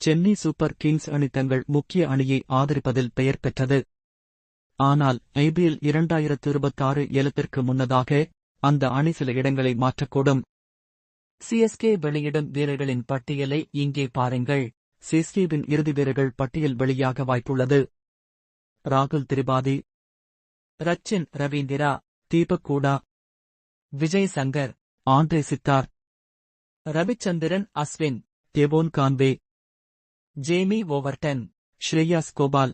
Chennai super Kings அணி தங்கள் முக்கிய அணியை ஆதரிப்பதில் பெயர் பெற்றது. ஆனால் ஐபிஎல் இரண்டாயிரத்து இருபத்தாறு ஏலத்திற்கு முன்னதாக அந்த அணி சில இடங்களை மாற்றக்கூடும். சிஎஸ்கே வெளியிடும் வீரர்களின் பட்டியலை இங்கே பாருங்கள். சிஎஸ்கேவின் இறுதி வீரர்கள் பட்டியல் வெளியாக வாய்ப்புள்ளது. ராகுல் Tripathi Rachin Ravindra Deepak Hooda Vijay Shankar Andre Siddarth Ravichandran Ashwin Devon Conway Jamie Overton Shreyas Gopal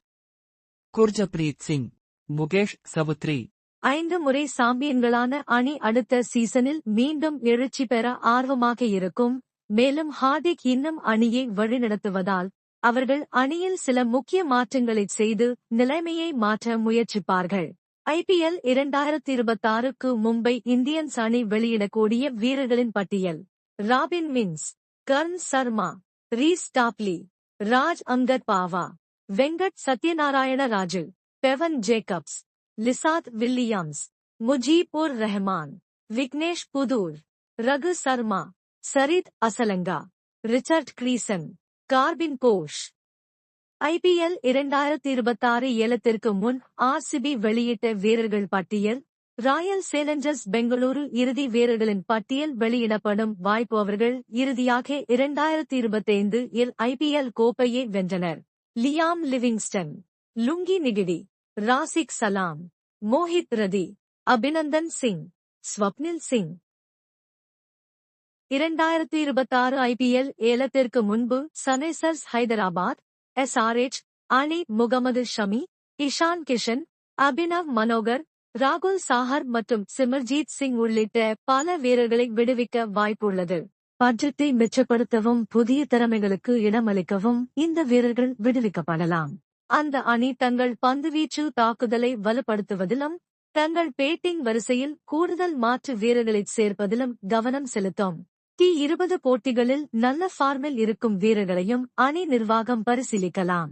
Gurjapneet Singh Mukesh Choudhary ஐந்து முறை சாம்பியன்களான அணி அடுத்த சீசனில் மீண்டும் எழுச்சி பெற ஆர்வமாக இருக்கும். மேலும் ஹார்திக் இன்னும் அணியை வழிநடத்துவதால் அவர்கள் அணியில் சில முக்கிய மாற்றங்களைச் செய்து நிலைமையை மாற்ற முயற்சிப்பார்கள். ஐபிஎல் இரண்டாயிரத்தி இருபத்தாறுக்கு மும்பை இந்தியன்ஸ் அணி வெளியிடக்கூடிய வீரர்களின் பட்டியல். Robin Minz Karn Sharma Reece Topley Raj Angad Bawa Venkata Satyanarayana Raju Bevon Jacobs Lizaad Williams Mujeebur Rahman Vignesh Puthur Raghu Sharma Charith Asalanka Richard Gleeson Corbin Ghosh IPL இரண்டாயிரத்தி இருபத்தாறு ஏலத்திற்கு முன் ஆர்சிபி வெளியிட்ட வீரர்கள் பட்டியல் ராயல் சேலஞ்சர்ஸ் பெங்களூரு இறுதி வீரர்களின் பட்டியல் வெளியிடப்படும் வாய்ப்பு அவர்கள் இறுதியாக இரண்டாயிரத்தி இருபத்தைந்து இல் ஐபிஎல் கோப்பையை வென்றனர். Liam Livingstone Lungi Ngidi Rasikh Salam Mohit Rathee Abhinandan Singh Swapnil Singh. இரண்டாயிரத்தி இருபத்தாறு ஐபிஎல் ஏலத்திற்கு முன்பு சனேசர்ஸ் ஹைதராபாத் எஸ்ஆர்எச் அனி முகமது ஷமி இஷான் கிஷன் அபினவ் மனோகர் ராகுல் சாஹர் மற்றும் சிமர்ஜீத் சிங் உள்ளிட்ட பல வீரர்களை விடுவிக்க வாய்ப்புள்ளது. பட்ஜெட்டை மிச்சப்படுத்தவும் புதிய திறமைகளுக்கு இடமளிக்கவும் இந்த வீரர்கள் விடுவிக்கப்படலாம். அந்த அணி தங்கள் பந்துவீச்சு தாக்குதலை வலுப்படுத்துவதிலும் தங்கள் பேட்டிங் வரிசையில் கூடுதல் மாற்று வீரர்களை சேர்ப்பதிலும் கவனம் செலுத்தும். டி இருபது போட்டிகளில் நல்ல ஃபார்மில் இருக்கும் வீரர்களையும் அணி நிர்வாகம் பரிசீலிக்கலாம்.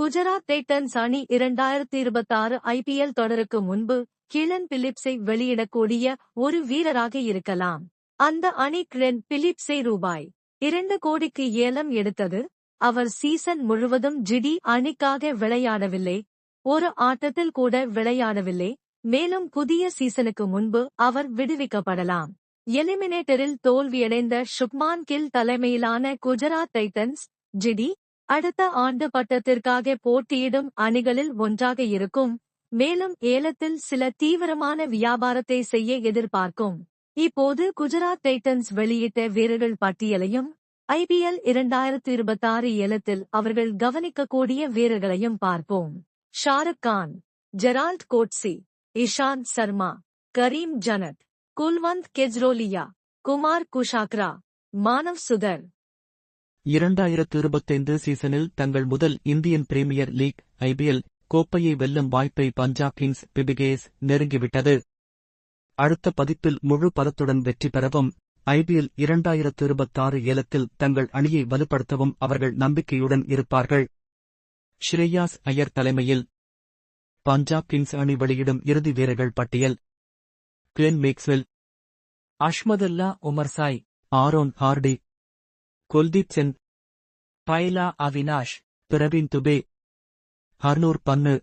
குஜராத் டைட்டன்ஸ் அணி இரண்டாயிரத்தி இருபத்தாறு ஐபிஎல் தொடருக்கு முன்பு கிளன் பிலிப்ஸை வெளியிடக்கூடிய ஒரு வீரராக இருக்கலாம். அந்த அணி கிளன் பிலிப்ஸை ரூபாய் இரண்டு கோடிக்கு ஏலம் எடுத்தது. அவர் சீசன் முழுவதும் ஜிடி அணிக்காக விளையாடவில்லை. ஒரு ஆட்டத்தில் கூட விளையாடவில்லை. மேலும் புதிய சீசனுக்கு முன்பு அவர் விடுவிக்கப்படலாம். எலிமினேட்டரில் தோல்வியடைந்த சுக்மான் கில் தலைமையிலான குஜராத் டைட்டன்ஸ் ஜிடி அடுத்த ஆண்டு பட்டத்திற்காக போட்டியிடும் அணிகளில் ஒன்றாக இருக்கும். மேலும் ஏலத்தில் சில தீவிரமான வியாபாரத்தை செய்ய எதிர்பார்க்கும். இப்போது குஜராத் டைட்டன்ஸ் வெளியிட்ட வீரர்கள் பட்டியலையும் ஐபிஎல் இரண்டாயிரத்து இருபத்தாறு ஏலத்தில் அவர்கள் கவனிக்கக்கூடிய வீரர்களையும் பார்ப்போம். ஷாருக் கான் ஜெரால்ட் கோட்ஸி இஷாந்த் சர்மா கரீம் ஜனத் குல்வந்த் கெஜ்ரோலியா குமார் குஷாக்ரா மானவ் சுதர் இரண்டாயிரத்து இருபத்தைந்து சீசனில் தங்கள் முதல் இந்தியன் பிரீமியர் லீக் ஐபிஎல் கோப்பையை வெல்லும் வாய்ப்பை பஞ்சாப் கிங்ஸ் பிபிகேஸ் நெருங்கிவிட்டது. அடுத்த பதிப்பில் முழு பலத்துடன் வெற்றி பெறவும் ஐபிஎல் இரண்டாயிரத்து இருபத்தாறு ஏலத்தில் தங்கள் அணியை வலுப்படுத்தவும் அவர்கள் நம்பிக்கையுடன் இருப்பார்கள். ஸ்ரேயாஸ் ஐயர் தலைமையில் பஞ்சாப் கிங்ஸ் அணி வெளியிடும் இறுதி வீரர்கள் பட்டியல். Glenn Maxwell Azmatullah Omarzai Aaron Hardie Kuldeep Sen பைலா Avinash Praveen Dubey Harnoor பன்னு.